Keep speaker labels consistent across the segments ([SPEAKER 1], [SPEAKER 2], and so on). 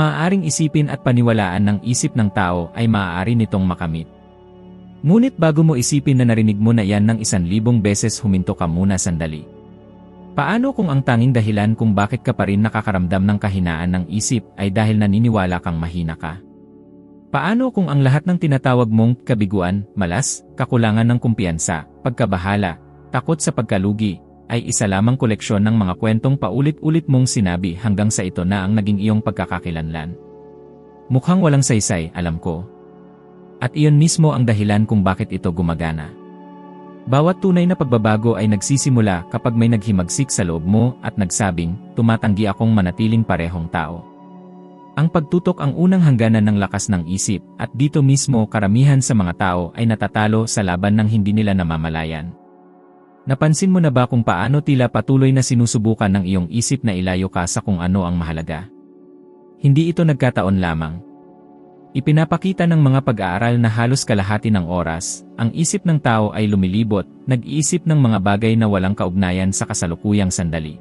[SPEAKER 1] maaaring isipin at paniwalaan ng isip ng tao ay maaari nitong makamit. Ngunit bago mo isipin na narinig mo na yan ng isan libong beses huminto ka muna sandali. Paano kung ang tanging dahilan kung bakit ka pa rin nakakaramdam ng kahinaan ng isip ay dahil naniniwala kang mahina ka? Paano kung ang lahat ng tinatawag mong kabiguan, malas, kakulangan ng kumpiyansa, pagkabahala, takot sa pagkalugi, ay isa lamang koleksyon ng mga kwentong paulit-ulit mong sinabi hanggang sa ito na ang naging iyong pagkakakilanlan? Mukhang walang saysay, alam ko. At iyon mismo ang dahilan kung bakit ito gumagana. Bawat tunay na pagbabago ay nagsisimula kapag may naghimagsik sa loob mo at nagsabing, tumatanggi akong manatiling parehong tao. Ang pagtutok ang unang hangganan ng lakas ng isip at dito mismo karamihan sa mga tao ay natatalo sa laban ng hindi nila namamalayan. Napansin mo na ba kung paano tila patuloy na sinusubukan ng iyong isip na ilayo ka sa kung ano ang mahalaga? Hindi ito nagkataon lamang. Ipinapakita ng mga pag-aaral na halos kalahati ng oras, ang isip ng tao ay lumilibot, nag-iisip ng mga bagay na walang kaugnayan sa kasalukuyang sandali.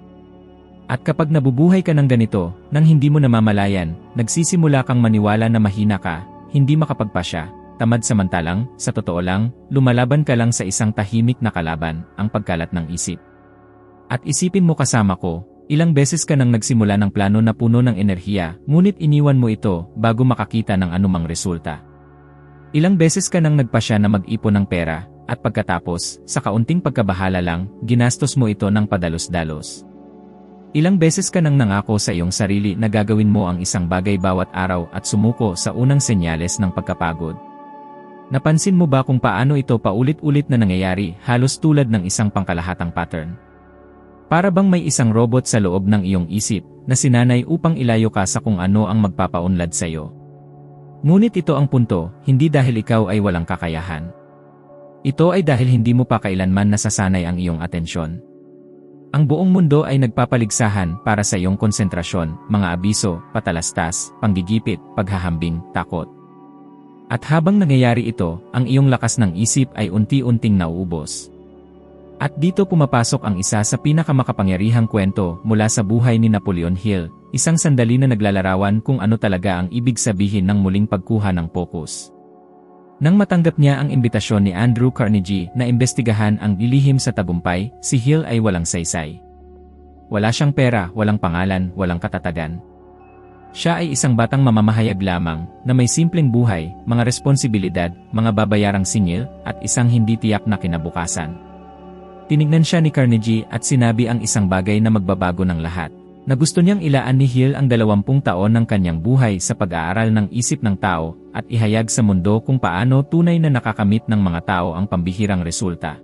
[SPEAKER 1] At kapag nabubuhay ka ng ganito, nang hindi mo namamalayan, nagsisimula kang maniwala na mahina ka, hindi makapagpasya, tamad samantalang, sa totoo lang, lumalaban ka lang sa isang tahimik na kalaban, ang pagkalat ng isip. At isipin mo kasama ko, Ilang beses ka nang nagsimula ng plano na puno ng enerhiya, ngunit iniwan mo ito bago makakita ng anumang resulta. Ilang beses ka nang nagpasya na mag-ipon ng pera, at pagkatapos, sa kaunting pagkabahala lang, ginastos mo ito ng padalos-dalos. Ilang beses ka nang nangako sa iyong sarili na gagawin mo ang isang bagay bawat araw at sumuko sa unang senyales ng pagkapagod. Napansin mo ba kung paano ito paulit-ulit na nangyayari halos tulad ng isang pangkalahatang pattern? Para bang may isang robot sa loob ng iyong isip na sinanay upang ilayo ka sa kung ano ang magpapaunlad sa iyo. Ngunit ito ang punto, hindi dahil ikaw ay walang kakayahan. Ito ay dahil hindi mo pa kailanman nasasanay ang iyong atensyon. Ang buong mundo ay nagpapaligsahan para sa iyong konsentrasyon, mga abiso, patalastas, panggigipit, paghahambing, takot. At habang nangyayari ito, ang iyong lakas ng isip ay unti-unting nauubos. At dito pumapasok ang isa sa pinakamakapangyarihang kwento mula sa buhay ni Napoleon Hill, isang sandali na naglalarawan kung ano talaga ang ibig sabihin ng muling pagkuha ng focus. Nang matanggap niya ang imbitasyon ni Andrew Carnegie na imbestigahan ang ilihim sa tagumpay, si Hill ay walang saysay. Wala siyang pera, walang pangalan, walang katatagan. Siya ay isang batang mamamahayag lamang na may simpleng buhay, mga responsibilidad, mga babayarang singil, at isang hindi tiyak na kinabukasan. Tinignan siya ni Carnegie at sinabi ang isang bagay na magbabago ng lahat, na gusto niyang ilaan ni Hill ang dalawampung taon ng kanyang buhay sa pag-aaral ng isip ng tao at ihayag sa mundo kung paano tunay na nakakamit ng mga tao ang pambihirang resulta.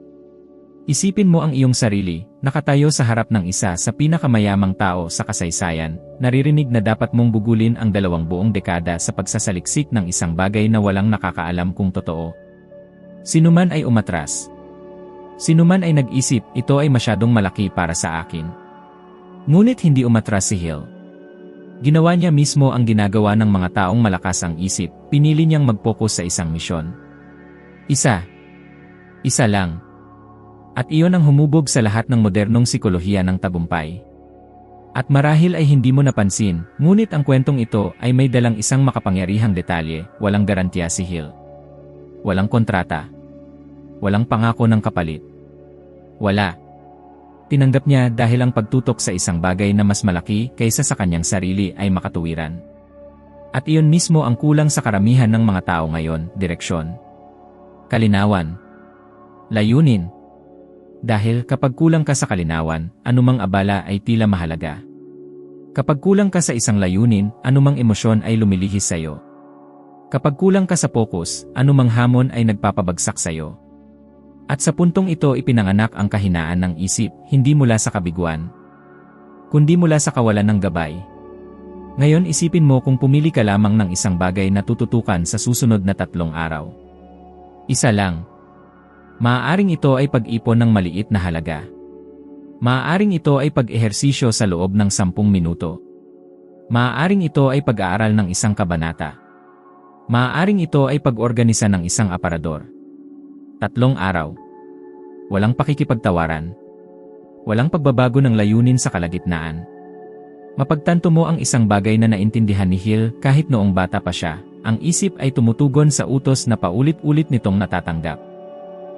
[SPEAKER 1] Isipin mo ang iyong sarili, nakatayo sa harap ng isa sa pinakamayamang tao sa kasaysayan, naririnig na dapat mong bugulin ang dalawang buong dekada sa pagsasaliksik ng isang bagay na walang nakakaalam kung totoo. Sinuman ay umatras, Sinuman ay nag-isip, ito ay masyadong malaki para sa akin. Ngunit hindi umatras si Hill. Ginawa niya mismo ang ginagawa ng mga taong malakas ang isip, pinili niyang mag-focus sa isang misyon. Isa. Isa lang. At iyon ang humubog sa lahat ng modernong sikolohiya ng tagumpay. At marahil ay hindi mo napansin, ngunit ang kwentong ito ay may dalang isang makapangyarihang detalye, walang garantiya si Hill. Walang kontrata. Walang pangako ng kapalit. Wala. Tinanggap niya dahil ang pagtutok sa isang bagay na mas malaki kaysa sa kanyang sarili ay makatuwiran. At iyon mismo ang kulang sa karamihan ng mga tao ngayon, direksyon. Kalinawan. Layunin. Dahil kapag kulang ka sa kalinawan, anumang abala ay tila mahalaga. Kapag kulang ka sa isang layunin, anumang emosyon ay lumilihis sa iyo. Kapag kulang ka sa focus, anumang hamon ay nagpapabagsak sa iyo. At sa puntong ito ipinanganak ang kahinaan ng isip, hindi mula sa kabiguan, kundi mula sa kawalan ng gabay. Ngayon isipin mo kung pumili ka lamang ng isang bagay na tututukan sa susunod na tatlong araw. Isa lang. Maaaring ito ay pag-ipon ng maliit na halaga. Maaaring ito ay pag-ehersisyo sa loob ng sampung minuto. Maaaring ito ay pag-aaral ng isang kabanata. Maaaring ito ay pag-organisa ng isang aparador. Tatlong araw. Walang pakikipagtawaran. Walang pagbabago ng layunin sa kalagitnaan. Mapagtanto mo ang isang bagay na naintindihan ni Hill kahit noong bata pa siya, ang isip ay tumutugon sa utos na paulit-ulit nitong natatanggap.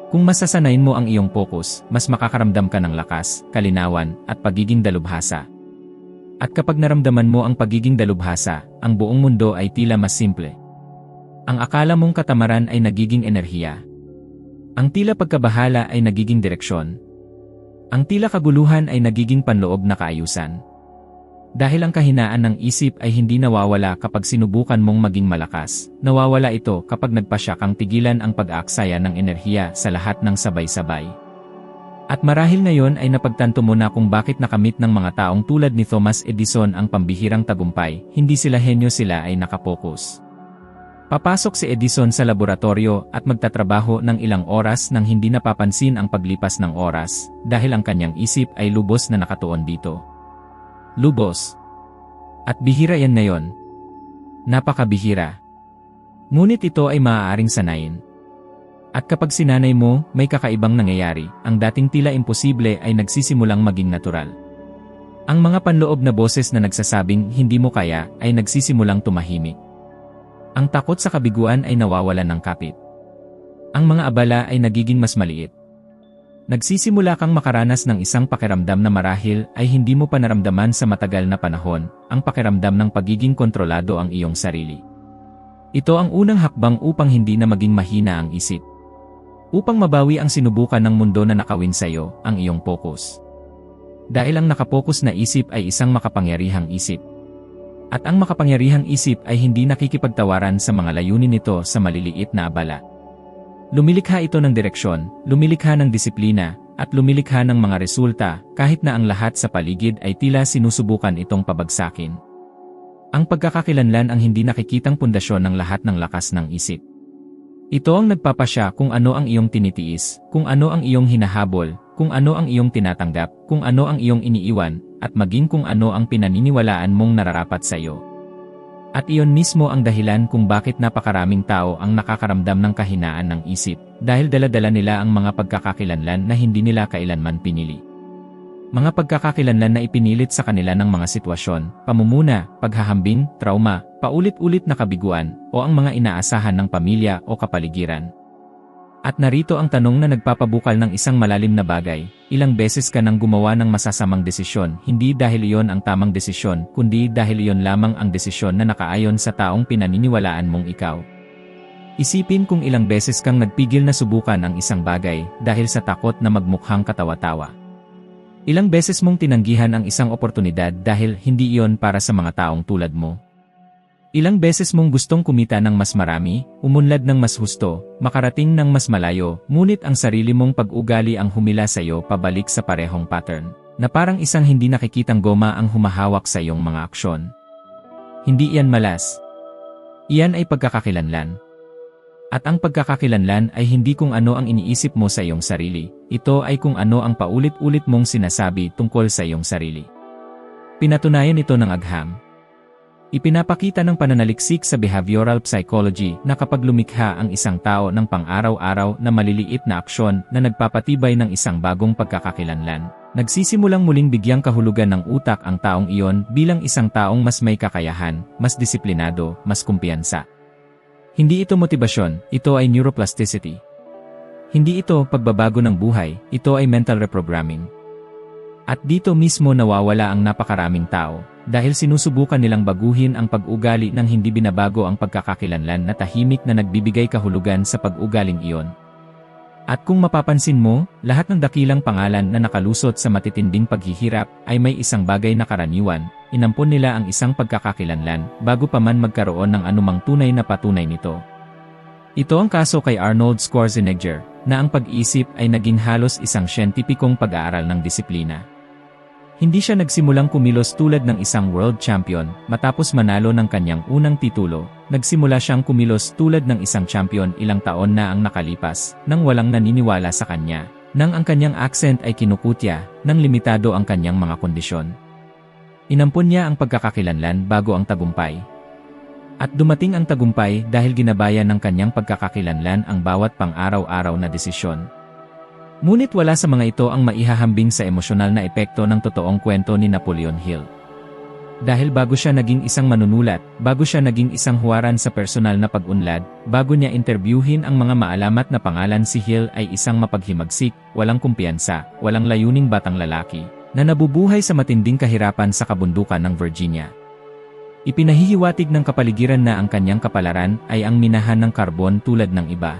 [SPEAKER 1] Kung masasanayin mo ang iyong focus, mas makakaramdam ka ng lakas, kalinawan, at pagiging dalubhasa. At kapag naramdaman mo ang pagiging dalubhasa, ang buong mundo ay tila mas simple. Ang akala mong katamaran ay nagiging enerhiya. Ang tila pagkabahala ay nagiging direksyon. Ang tila kaguluhan ay nagiging panloob na kaayusan. Dahil ang kahinaan ng isip ay hindi nawawala kapag sinubukan mong maging malakas, nawawala ito kapag nagpasya kang tigilan ang pag-aaksaya ng enerhiya sa lahat ng sabay-sabay. At marahil ngayon ay napagtanto mo na kung bakit nakamit ng mga taong tulad ni Thomas Edison ang pambihirang tagumpay, hindi sila henyo sila ay nakapokus. Papasok si Edison sa laboratorio at magtatrabaho ng ilang oras nang hindi napapansin ang paglipas ng oras dahil ang kanyang isip ay lubos na nakatuon dito lubos. At bihira yan ngayon. Napakabihira. Ngunit ito ay maaaring sanayin. At kapag sinanay mo, may kakaibang nangyayari, ang dating tila imposible ay nagsisimulang maging natural. Ang mga panloob na boses na nagsasabing hindi mo kaya ay nagsisimulang tumahimik. Ang takot sa kabiguan ay nawawalan ng kapit. Ang mga abala ay nagiging mas maliit. Nagsisimula kang makaranas ng isang pakiramdam na marahil ay hindi mo pa naramdaman sa matagal na panahon, ang pakiramdam ng pagiging kontrolado ang iyong sarili. Ito ang unang hakbang upang hindi na maging mahina ang isip. Upang mabawi ang sinubukan ng mundo na nakawin sa iyo, ang iyong focus. Dahil ang nakapokus na isip ay isang makapangyarihang isip. At ang makapangyarihang isip ay hindi nakikipagtawaran sa mga layunin nito sa maliliit na abala. Lumilikha ito ng direksyon, lumilikha ng disiplina, at lumilikha ng mga resulta kahit na ang lahat sa paligid ay tila sinusubukan itong pabagsakin. Ang pagkakakilanlan ang hindi nakikitang pundasyon ng lahat ng lakas ng isip. Ito ang nagpapasya kung ano ang iyong tinitiis, kung ano ang iyong hinahabol, kung ano ang iyong tinatanggap, kung ano ang iyong iniiwan, at maging kung ano ang pinaniniwalaan mong nararapat sa iyo. At iyon mismo ang dahilan kung bakit napakaraming tao ang nakakaramdam ng kahinaan ng isip, dahil daladala nila ang mga pagkakakilanlan na hindi nila kailanman pinili. Mga pagkakakilanlan na ipinilit sa kanila ng mga sitwasyon, pamumuna, paghahambing, trauma, paulit-ulit na kabiguan, o ang mga inaasahan ng pamilya o kapaligiran. At narito ang tanong na nagpapabukal ng isang malalim na bagay, ilang beses ka nang gumawa ng masasamang desisyon, hindi dahil iyon ang tamang desisyon, kundi dahil iyon lamang ang desisyon na nakaayon sa taong pinaniniwalaan mong ikaw. Isipin kung ilang beses kang nagpigil na subukan ang isang bagay dahil sa takot na magmukhang katawa-tawa. Ilang beses mong tinanggihan ang isang oportunidad dahil hindi iyon para sa mga taong tulad mo. Ilang beses mong gustong kumita ng mas marami, umunlad ng mas husto, makarating ng mas malayo, ngunit ang sarili mong pag-ugali ang humila sa iyo pabalik sa parehong pattern, na parang isang hindi nakikitang goma ang humahawak sa iyong mga aksyon. Hindi iyan malas. Iyan ay pagkakakilanlan. At ang pagkakakilanlan ay hindi kung ano ang iniisip mo sa iyong sarili, ito ay kung ano ang paulit-ulit mong sinasabi tungkol sa iyong sarili. Pinatunayan ito ng agham, Ipinapakita ng pananaliksik sa behavioral psychology na kapag lumikha ang isang tao ng pang-araw-araw na maliliit na aksyon na nagpapatibay ng isang bagong pagkakakilanlan, nagsisimulang muling bigyang kahulugan ng utak ang taong iyon bilang isang taong mas may kakayahan, mas disiplinado, mas kumpiyansa. Hindi ito motibasyon, ito ay neuroplasticity. Hindi ito pagbabago ng buhay, ito ay mental reprogramming. At dito mismo nawawala ang napakaraming tao, dahil sinusubukan nilang baguhin ang pag-ugali ng hindi binabago ang pagkakakilanlan na tahimik na nagbibigay kahulugan sa pag-ugaling iyon. At kung mapapansin mo, lahat ng dakilang pangalan na nakalusot sa matitinding paghihirap ay may isang bagay na karaniwan, inampon nila ang isang pagkakakilanlan bago pa man magkaroon ng anumang tunay na patunay nito. Ito ang kaso kay Arnold Schwarzenegger, na ang pag-isip ay naging halos isang siyentipikong pag-aaral ng disiplina. Hindi siya nagsimulang kumilos tulad ng isang world champion, matapos manalo ng kanyang unang titulo, nagsimula siyang kumilos tulad ng isang champion ilang taon na ang nakalipas, nang walang naniniwala sa kanya, nang ang kanyang accent ay kinukutya, nang limitado ang kanyang mga kondisyon. Inampun niya ang pagkakakilanlan bago ang tagumpay. At dumating ang tagumpay dahil ginabayan ng kanyang pagkakakilanlan ang bawat pang-araw-araw na desisyon, Ngunit wala sa mga ito ang maihahambing sa emosyonal na epekto ng totoong kwento ni Napoleon Hill. Dahil bago siya naging isang manunulat, bago siya naging isang huwaran sa personal na pag-unlad, bago niya interviewin ang mga maalamat na pangalan si Hill ay isang mapaghimagsik, walang kumpiyansa, walang layuning batang lalaki, na nabubuhay sa matinding kahirapan sa kabundukan ng Virginia. Ipinahihiwatig ng kapaligiran na ang kanyang kapalaran ay ang minahan ng karbon tulad ng iba.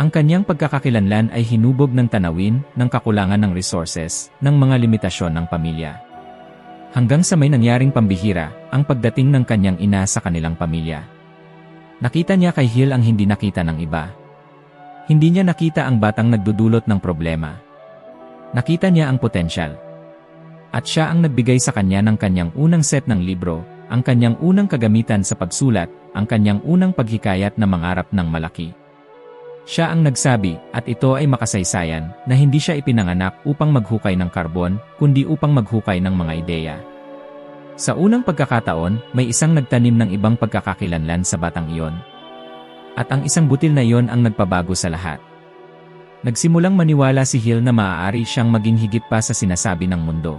[SPEAKER 1] Ang kanyang pagkakakilanlan ay hinubog ng tanawin, ng kakulangan ng resources, ng mga limitasyon ng pamilya. Hanggang sa may nangyaring pambihira, ang pagdating ng kanyang ina sa kanilang pamilya. Nakita niya kay Hill ang hindi nakita ng iba. Hindi niya nakita ang batang nagdudulot ng problema. Nakita niya ang potensyal. At siya ang nagbigay sa kanya ng kanyang unang set ng libro, ang kanyang unang kagamitan sa pagsulat, ang kanyang unang paghikayat na mangarap ng malaki. Siya ang nagsabi, at ito ay makasaysayan, na hindi siya ipinanganak upang maghukay ng karbon, kundi upang maghukay ng mga ideya. Sa unang pagkakataon, may isang nagtanim ng ibang pagkakakilanlan sa batang iyon. At ang isang butil na iyon ang nagpabago sa lahat. Nagsimulang maniwala si Hill na maaari siyang maging higit pa sa sinasabi ng mundo.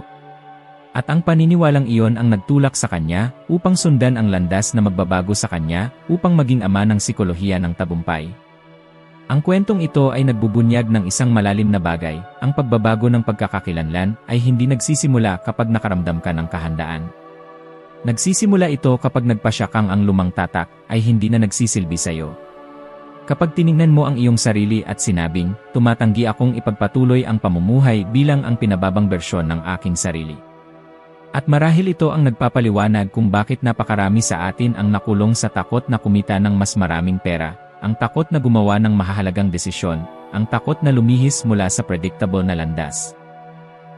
[SPEAKER 1] At ang paniniwalang iyon ang nagtulak sa kanya upang sundan ang landas na magbabago sa kanya upang maging ama ng sikolohiya ng tabumpay. Ang kwentong ito ay nagbubunyag ng isang malalim na bagay, ang pagbabago ng pagkakakilanlan ay hindi nagsisimula kapag nakaramdam ka ng kahandaan. Nagsisimula ito kapag nagpasya kang ang lumang tatak ay hindi na nagsisilbi sa iyo. Kapag tiningnan mo ang iyong sarili at sinabing, tumatanggi akong ipagpatuloy ang pamumuhay bilang ang pinababang bersyon ng aking sarili. At marahil ito ang nagpapaliwanag kung bakit napakarami sa atin ang nakulong sa takot na kumita ng mas maraming pera, ang takot na gumawa ng mahahalagang desisyon, ang takot na lumihis mula sa predictable na landas.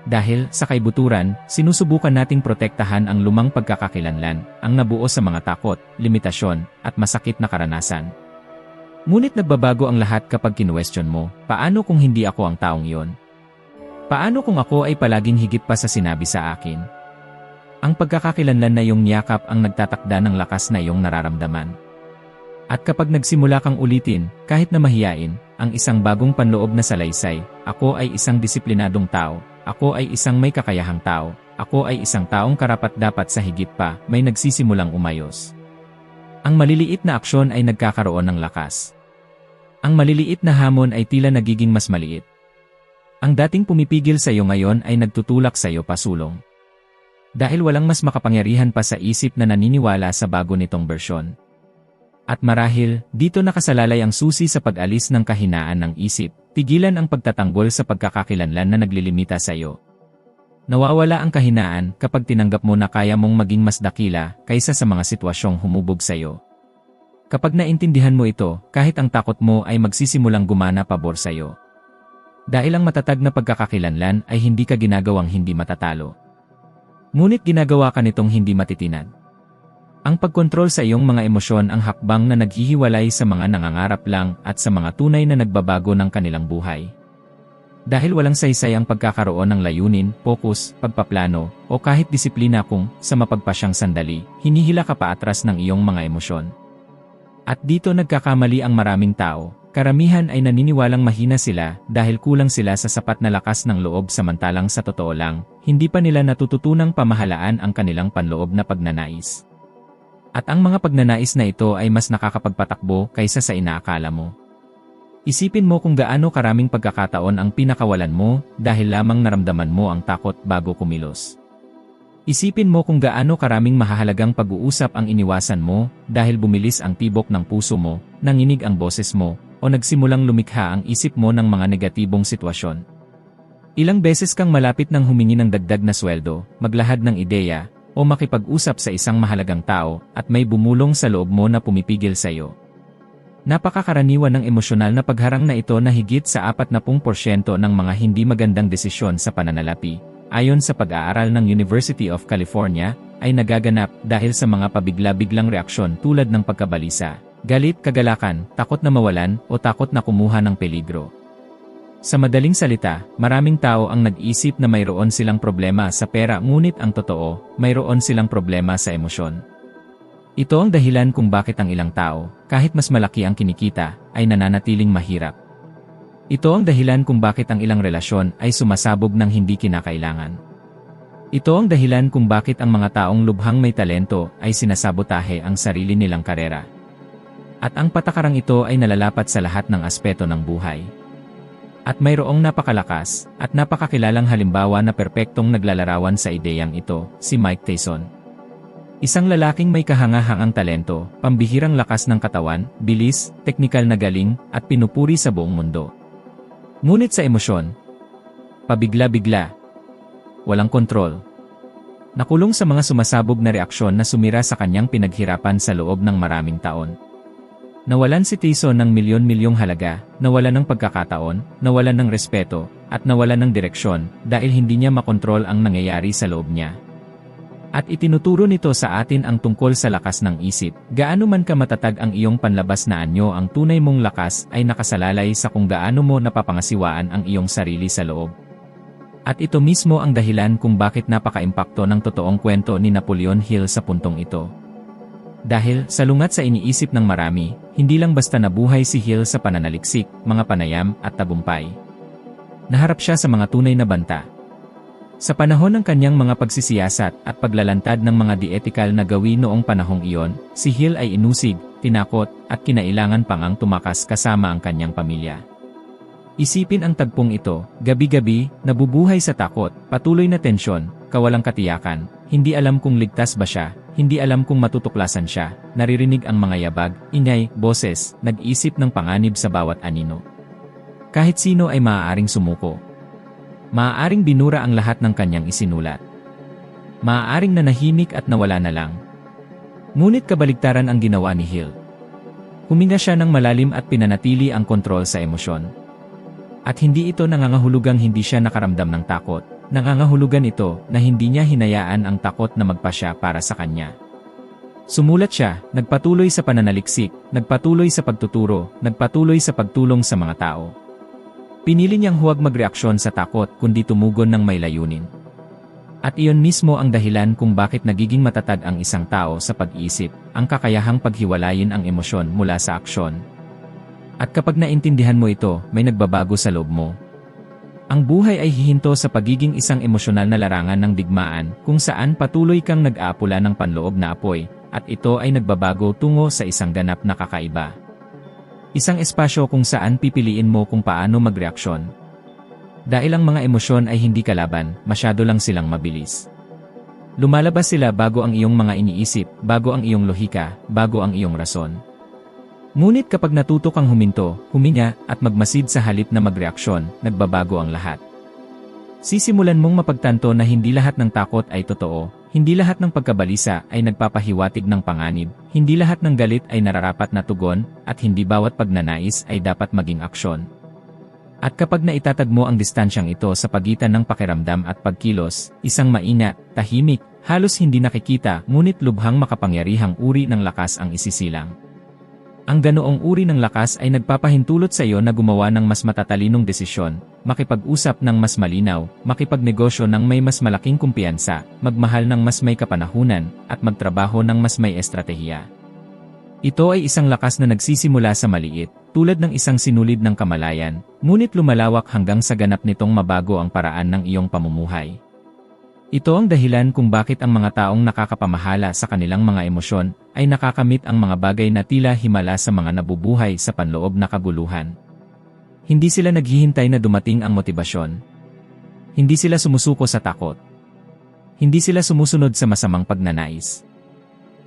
[SPEAKER 1] Dahil, sa kaibuturan, sinusubukan nating protektahan ang lumang pagkakakilanlan, ang nabuo sa mga takot, limitasyon, at masakit na karanasan. Ngunit nagbabago ang lahat kapag kinuwestiyon mo, paano kung hindi ako ang taong iyon? Paano kung ako ay palaging higit pa sa sinabi sa akin? Ang pagkakakilanlan na iyong niyakap ang nagtatakda ng lakas na iyong nararamdaman. At kapag nagsimula kang ulitin, kahit na mahiyain, ang isang bagong panloob na salaysay, ako ay isang disiplinadong tao, ako ay isang may kakayahang tao, ako ay isang taong karapat-dapat sa higit pa, may nagsisimulang umayos. Ang maliliit na aksyon ay nagkakaroon ng lakas. Ang maliliit na hamon ay tila nagiging mas maliit. Ang dating pumipigil sa iyo ngayon ay nagtutulak sa iyo pasulong. Dahil walang mas makapangyarihan pa sa isip na naniniwala sa bago nitong bersyon. At marahil, dito nakasalalay ang susi sa pag-alis ng kahinaan ng isip, tigilan ang pagtatanggol sa pagkakakilanlan na naglilimita sa iyo. Nawawala ang kahinaan kapag tinanggap mo na kaya mong maging mas dakila kaysa sa mga sitwasyong humubog sa iyo. Kapag naintindihan mo ito, kahit ang takot mo ay magsisimulang gumana pabor sa iyo. Dahil ang matatag na pagkakakilanlan ay hindi ka ginagawang hindi matatalo. Ngunit ginagawa ka nitong hindi matitinag. Ang pagkontrol sa iyong mga emosyon ang hakbang na naghihiwalay sa mga nangangarap lang at sa mga tunay na nagbabago ng kanilang buhay. Dahil walang saysay ang pagkakaroon ng layunin, focus, pagpaplano, o kahit disiplina kung, sa mapagpasyang sandali, hinihila ka pa atras ng iyong mga emosyon. At dito nagkakamali ang maraming tao, karamihan ay naniniwalang mahina sila dahil kulang sila sa sapat na lakas ng loob samantalang sa totoo lang, hindi pa nila natututunang pamahalaan ang kanilang panloob na pagnanais. At ang mga pagnanais na ito ay mas nakakapagpatakbo kaysa sa inaakala mo. Isipin mo kung gaano karaming pagkakataon ang pinakawalan mo dahil lamang naramdaman mo ang takot bago kumilos. Isipin mo kung gaano karaming mahahalagang pag-uusap ang iniwasan mo dahil bumilis ang tibok ng puso mo, nanginig ang boses mo, o nagsimulang lumikha ang isip mo ng mga negatibong sitwasyon. Ilang beses kang malapit ng humingi ng dagdag na sweldo, maglahad ng ideya, o makipag-usap sa isang mahalagang tao at may bumulong sa loob mo na pumipigil sa iyo. Napakakaraniwan ng emosyonal na pagharang na ito na higit sa 40% ng mga hindi magandang desisyon sa pananalapi, ayon sa pag-aaral ng University of California, ay nagaganap dahil sa mga pabigla-biglang reaksyon tulad ng pagkabalisa, galit, kagalakan, takot na mawalan, o takot na kumuha ng peligro. Sa madaling salita, maraming tao ang nag-isip na mayroon silang problema sa pera ngunit ang totoo, mayroon silang problema sa emosyon. Ito ang dahilan kung bakit ang ilang tao, kahit mas malaki ang kinikita, ay nananatiling mahirap. Ito ang dahilan kung bakit ang ilang relasyon ay sumasabog ng hindi kinakailangan. Ito ang dahilan kung bakit ang mga taong lubhang may talento ay sinasabotahe ang sarili nilang karera. At ang patakarang ito ay nalalapat sa lahat ng aspeto ng buhay. At mayroong napakalakas at napakakilalang halimbawa na perpektong naglalarawan sa ideyang ito, si Mike Tyson. Isang lalaking may kahangahangang talento, pambihirang lakas ng katawan, bilis, teknikal na galing, at pinupuri sa buong mundo. Ngunit sa emosyon, pabigla-bigla, walang kontrol. Nakulong sa mga sumasabog na reaksyon na sumira sa kanyang pinaghirapan sa loob ng maraming taon. Nawalan si Tyson ng milyon-milyong halaga, nawalan ng pagkakataon, nawalan ng respeto, at nawalan ng direksyon dahil hindi niya makontrol ang nangyayari sa loob niya. At itinuturo nito sa atin ang tungkol sa lakas ng isip. Gaano man ka matatag ang iyong panlabas na anyo ang tunay mong lakas ay nakasalalay sa kung gaano mo napapangasiwaan ang iyong sarili sa loob. At ito mismo ang dahilan kung bakit napaka-impakto ng totoong kwento ni Napoleon Hill sa puntong ito. Dahil, salungat sa iniisip ng marami, hindi lang basta nabuhay si Hill sa pananaliksik, mga panayam, at tabumpay. Naharap siya sa mga tunay na banta. Sa panahon ng kanyang mga pagsisiyasat at paglalantad ng mga di-ethical na gawin noong panahong iyon, si Hill ay inusig, tinakot, at kinailangan pang ang tumakas kasama ang kanyang pamilya. Isipin ang tagpong ito, gabi-gabi, nabubuhay sa takot, patuloy na tensyon, kawalang katiyakan, hindi alam kung ligtas ba siya, hindi alam kung matutuklasan siya, naririnig ang mga yabag, ingay, boses, nag-isip ng panganib sa bawat anino. Kahit sino ay maaaring sumuko. Maaaring binura ang lahat ng kanyang isinulat. Maaaring nanahimik at nawala na lang. Ngunit kabaligtaran ang ginawa ni Hill. Huminga siya ng malalim at pinanatili ang kontrol sa emosyon. At hindi ito nangangahulugang hindi siya nakaramdam ng takot, Nangangahulugan ito na hindi niya hinayaan ang takot na magpasya para sa kanya. Sumulat siya, nagpatuloy sa pananaliksik, nagpatuloy sa pagtuturo, nagpatuloy sa pagtulong sa mga tao. Pinili niyang huwag magreaksyon sa takot kundi tumugon ng may layunin. At iyon mismo ang dahilan kung bakit nagiging matatag ang isang tao sa pag-iisip, ang kakayahang paghiwalayin ang emosyon mula sa aksyon. At kapag naintindihan mo ito, may nagbabago sa loob mo, ang buhay ay hihinto sa pagiging isang emosyonal na larangan ng digmaan kung saan patuloy kang nag-aapula ng panloob na apoy at ito ay nagbabago tungo sa isang ganap na kakaiba. Isang espasyo kung saan pipiliin mo kung paano magreaksyon. Dahil ang mga emosyon ay hindi kalaban, masyado lang silang mabilis. Lumalabas sila bago ang iyong mga iniisip, bago ang iyong lohika, bago ang iyong rason. Ngunit kapag natuto kang huminto, huminga, at magmasid sa halip na magreaksyon, nagbabago ang lahat. Sisimulan mong mapagtanto na hindi lahat ng takot ay totoo, hindi lahat ng pagkabalisa ay nagpapahiwatig ng panganib, hindi lahat ng galit ay nararapat na tugon, at hindi bawat pagnanais ay dapat maging aksyon. At kapag naitatag mo ang distansyang ito sa pagitan ng pakiramdam at pagkilos, isang maingat, tahimik, halos hindi nakikita ngunit lubhang makapangyarihang uri ng lakas ang isisilang. Ang ganoong uri ng lakas ay nagpapahintulot sa iyo na gumawa ng mas matatalinong desisyon, makipag-usap ng mas malinaw, makipagnegosyo ng may mas malaking kumpiyansa, magmahal ng mas may kapanahunan, at magtrabaho ng mas may estratehiya. Ito ay isang lakas na nagsisimula sa maliit, tulad ng isang sinulid ng kamalayan, ngunit lumalawak hanggang sa ganap nitong mabago ang paraan ng iyong pamumuhay. Ito ang dahilan kung bakit ang mga taong nakakapamahala sa kanilang mga emosyon ay nakakamit ang mga bagay na tila himala sa mga nabubuhay sa panloob na kaguluhan. Hindi sila naghihintay na dumating ang motibasyon. Hindi sila sumusuko sa takot. Hindi sila sumusunod sa masamang pagnanais.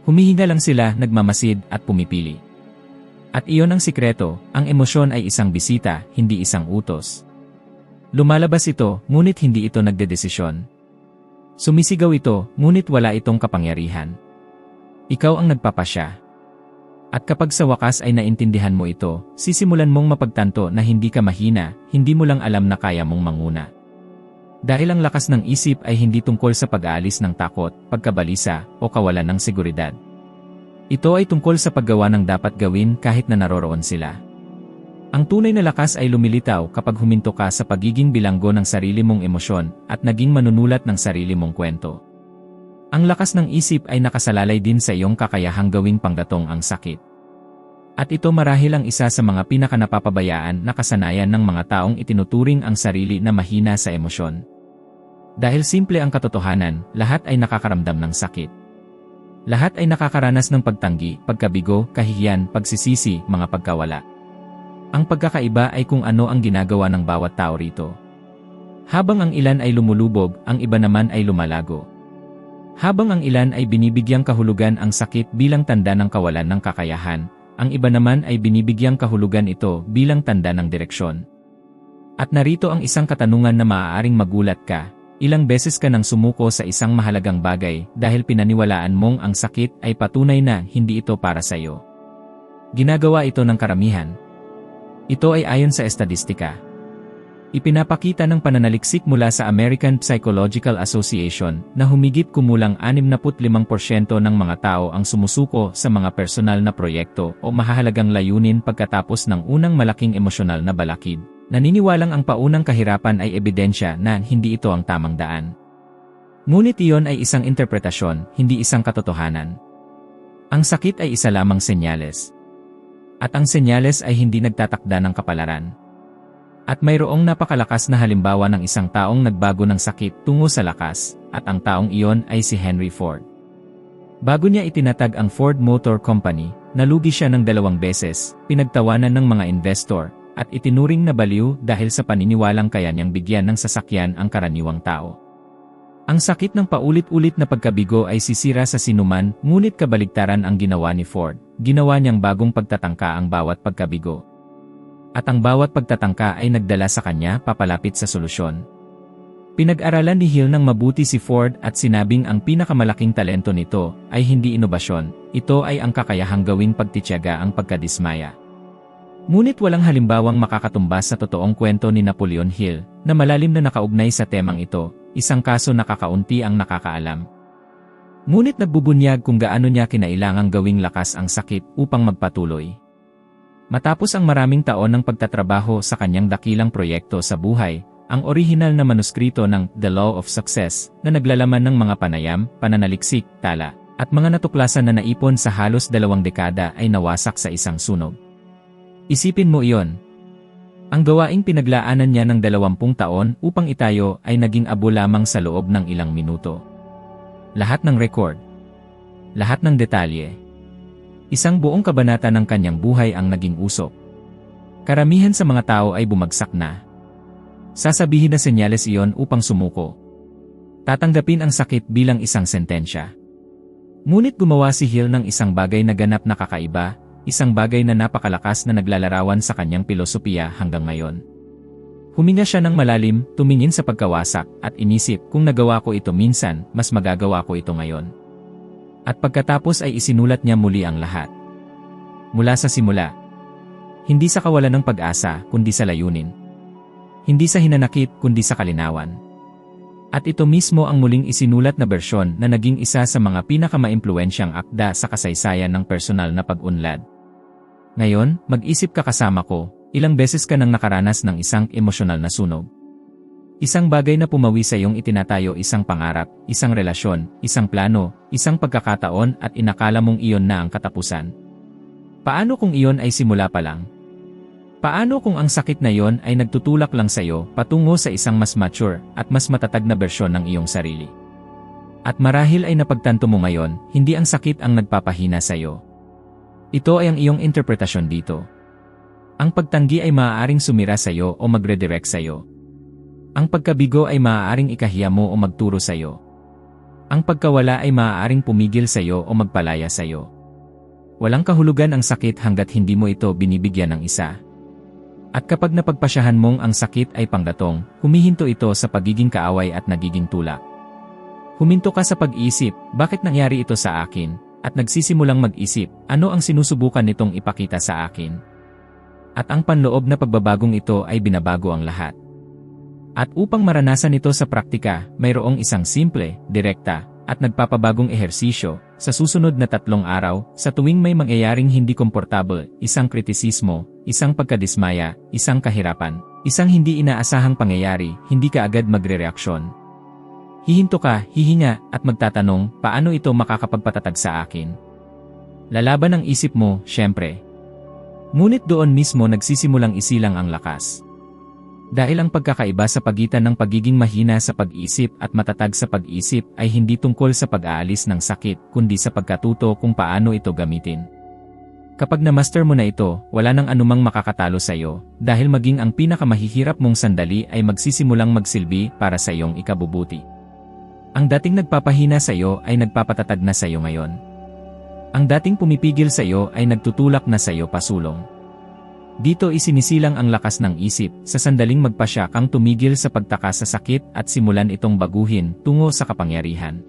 [SPEAKER 1] Humihinga lang sila, nagmamasid at pumipili. At iyon ang sikreto, ang emosyon ay isang bisita, hindi isang utos. Lumalabas ito, ngunit hindi ito nagdedesisyon. Sumisigaw ito, ngunit wala itong kapangyarihan. Ikaw ang nagpapasya. At kapag sa wakas ay naintindihan mo ito, sisimulan mong mapagtanto na hindi ka mahina, hindi mo lang alam na kaya mong manguna. Dahil ang lakas ng isip ay hindi tungkol sa pag-aalis ng takot, pagkabalisa, o kawalan ng seguridad. Ito ay tungkol sa paggawa ng dapat gawin kahit na naroroon sila. Ang tunay na lakas ay lumilitaw kapag huminto ka sa pagiging bilanggo ng sarili mong emosyon at naging manunulat ng sarili mong kwento. Ang lakas ng isip ay nakasalalay din sa iyong kakayahang gawing panggatong ang sakit. At ito marahil ang isa sa mga pinakanapapabayaan na kasanayan ng mga taong itinuturing ang sarili na mahina sa emosyon. Dahil simple ang katotohanan, lahat ay nakakaramdam ng sakit. Lahat ay nakakaranas ng pagtanggi, pagkabigo, kahihiyan, pagsisisi, mga pagkawala. Ang pagkakaiba ay kung ano ang ginagawa ng bawat tao rito. Habang ang ilan ay lumulubog, ang iba naman ay lumalago. Habang ang ilan ay binibigyang kahulugan ang sakit bilang tanda ng kawalan ng kakayahan, ang iba naman ay binibigyang kahulugan ito bilang tanda ng direksyon. At narito ang isang katanungan na maaaring magulat ka, ilang beses ka nang sumuko sa isang mahalagang bagay dahil pinaniwalaan mong ang sakit ay patunay na hindi ito para sa iyo. Ginagawa ito ng karamihan. Ito ay ayon sa estadistika. Ipinapakita ng pananaliksik mula sa American Psychological Association na humigit kumulang 65% ng mga tao ang sumusuko sa mga personal na proyekto o mahahalagang layunin pagkatapos ng unang malaking emosyonal na balakid. Naniniwalang ang paunang kahirapan ay ebidensya na hindi ito ang tamang daan. Ngunit iyon ay isang interpretasyon, hindi isang katotohanan. Ang sakit ay isa lamang senyales. At ang senyales ay hindi nagtatakda ng kapalaran. At mayroong napakalakas na halimbawa ng isang taong nagbago ng sakit tungo sa lakas, at ang taong iyon ay si Henry Ford. Bago niya itinatag ang Ford Motor Company, nalugi siya ng dalawang beses, pinagtawanan ng mga investor, at itinuring na baliw dahil sa paniniwalang kaya niyang bigyan ng sasakyan ang karaniwang tao. Ang sakit ng paulit-ulit na pagkabigo ay sisira sa sinuman, ngunit kabaligtaran ang ginawa ni Ford. Ginawa niyang bagong pagtatangka ang bawat pagkabigo at ang bawat pagtatangka ay nagdala sa kanya papalapit sa solusyon. Pinag-aralan ni Hill ng mabuti si Ford at sinabing ang pinakamalaking talento nito ay hindi inobasyon, ito ay ang kakayahang gawing pagtityaga ang pagkadismaya. Ngunit walang halimbawang makakatumbas sa totoong kwento ni Napoleon Hill na malalim na nakaugnay sa temang ito, isang kaso na kakaunti ang nakakaalam. Ngunit nagbubunyag kung gaano niya kinailangang gawing lakas ang sakit upang magpatuloy. Matapos ang maraming taon ng pagtatrabaho sa kanyang dakilang proyekto sa buhay, ang orihinal na manuskrito ng The Law of Success na naglalaman ng mga panayam, pananaliksik, tala, at mga natuklasan na naipon sa halos dalawang dekada ay nawasak sa isang sunog. Isipin mo iyon. Ang gawaing pinaglaanan niya ng dalawampung taon upang itayo ay naging abo lamang sa loob ng ilang minuto. Lahat ng record. Lahat ng detalye Isang buong kabanata ng kanyang buhay ang naging usok. Karamihan sa mga tao ay bumagsak na. Sasabihin na senyales iyon upang sumuko. Tatanggapin ang sakit bilang isang sentensya. Ngunit gumawa si Hill ng isang bagay na ganap na kakaiba, isang bagay na napakalakas na naglalarawan sa kanyang pilosopiya hanggang ngayon. Huminga siya ng malalim, tumingin sa pagkawasak, at inisip kung nagawa ko ito minsan, mas magagawa ko ito ngayon. At pagkatapos ay isinulat niya muli ang lahat. Mula sa simula. Hindi sa kawalan ng pag-asa, kundi sa layunin. Hindi sa hinanakit, kundi sa kalinawan. At ito mismo ang muling isinulat na bersyon na naging isa sa mga pinakamaimpluensyang akda sa kasaysayan ng personal na pag-unlad. Ngayon, mag-isip ka kasama ko, ilang beses ka nang nakaranas ng isang emosyonal na sunog. Isang bagay na pumawi sa iyong itinatayo isang pangarap, isang relasyon, isang plano, isang pagkakataon at inakala mong iyon na ang katapusan. Paano kung iyon ay simula pa lang? Paano kung ang sakit na iyon ay nagtutulak lang sa iyo patungo sa isang mas mature at mas matatag na bersyon ng iyong sarili? At marahil ay napagtanto mo ngayon, hindi ang sakit ang nagpapahina sa iyo. Ito ay ang iyong interpretasyon dito. Ang pagtanggi ay maaaring sumira sa iyo o magredirect sa iyo. Ang pagkabigo ay maaaring ikahiya mo o magturo sa iyo. Ang pagkawala ay maaaring pumigil sa iyo o magpalaya sa iyo. Walang kahulugan ang sakit hanggat hindi mo ito binibigyan ng isa. At kapag napagpasyahan mong ang sakit ay panggatong, humihinto ito sa pagiging kaaway at nagiging tulak. Huminto ka sa pag-iisip, bakit nangyari ito sa akin, at nagsisimulang mag-isip, ano ang sinusubukan nitong ipakita sa akin. At ang panloob na pagbabagong ito ay binabago ang lahat. At upang maranasan ito sa praktika, mayroong isang simple, direkta, at nagpapabagong ehersisyo, sa susunod na tatlong araw, sa tuwing may mangyayaring hindi komportable, isang kritisismo, isang pagkadismaya, isang kahirapan, isang hindi inaasahang pangyayari, hindi ka agad magre-reaksyon. Hihinto ka, hihinga, at magtatanong, paano ito makakapagpatatag sa akin? Lalaban ang isip mo, syempre. Ngunit doon mismo nagsisimulang isilang ang lakas. Dahil ang pagkakaiba sa pagitan ng pagiging mahina sa pag-isip at matatag sa pag-isip ay hindi tungkol sa pag-aalis ng sakit kundi sa pagkatuto kung paano ito gamitin. Kapag na-master mo na ito, wala nang anumang makakatalo sa iyo, dahil maging ang pinakamahihirap mong sandali ay magsisimulang magsilbi para sa iyong ikabubuti. Ang dating nagpapahina sa iyo ay nagpapatatag na sa iyo ngayon. Ang dating pumipigil sa iyo ay nagtutulak na sa iyo pasulong. Dito isinisilang ang lakas ng isip, sa sandaling magpasya kang tumigil sa pagtaka sa sakit at simulan itong baguhin tungo sa kapangyarihan.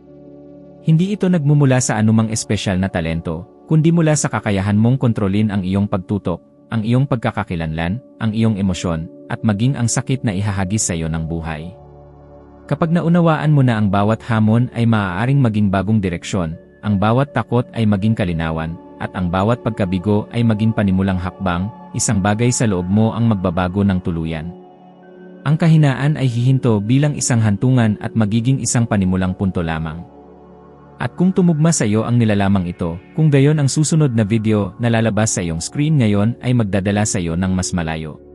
[SPEAKER 1] Hindi ito nagmumula sa anumang espesyal na talento, kundi mula sa kakayahan mong kontrolin ang iyong pagtutok, ang iyong pagkakakilanlan, ang iyong emosyon, at maging ang sakit na ihahagis sa iyo ng buhay. Kapag naunawaan mo na ang bawat hamon ay maaaring maging bagong direksyon, ang bawat takot ay maging kalinawan, at ang bawat pagkabigo ay maging panimulang hakbang, isang bagay sa loob mo ang magbabago ng tuluyan. Ang kahinaan ay hihinto bilang isang hantungan at magiging isang panimulang punto lamang. At kung tumugma sa iyo ang nilalamang ito, kung gayon ang susunod na video na lalabas sa iyong screen ngayon ay magdadala sa iyo ng mas malayo.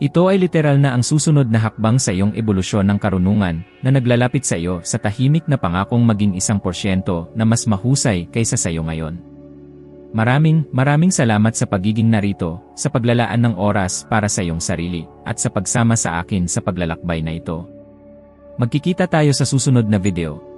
[SPEAKER 1] Ito ay literal na ang susunod na hakbang sa iyong ebolusyon ng karunungan na naglalapit sa iyo sa tahimik na pangakong maging isang porsyento na mas mahusay kaysa sa iyo ngayon. Maraming, maraming salamat sa pagiging narito, sa paglalaan ng oras para sa iyong sarili, at sa pagsama sa akin sa paglalakbay na ito. Magkikita tayo sa susunod na video.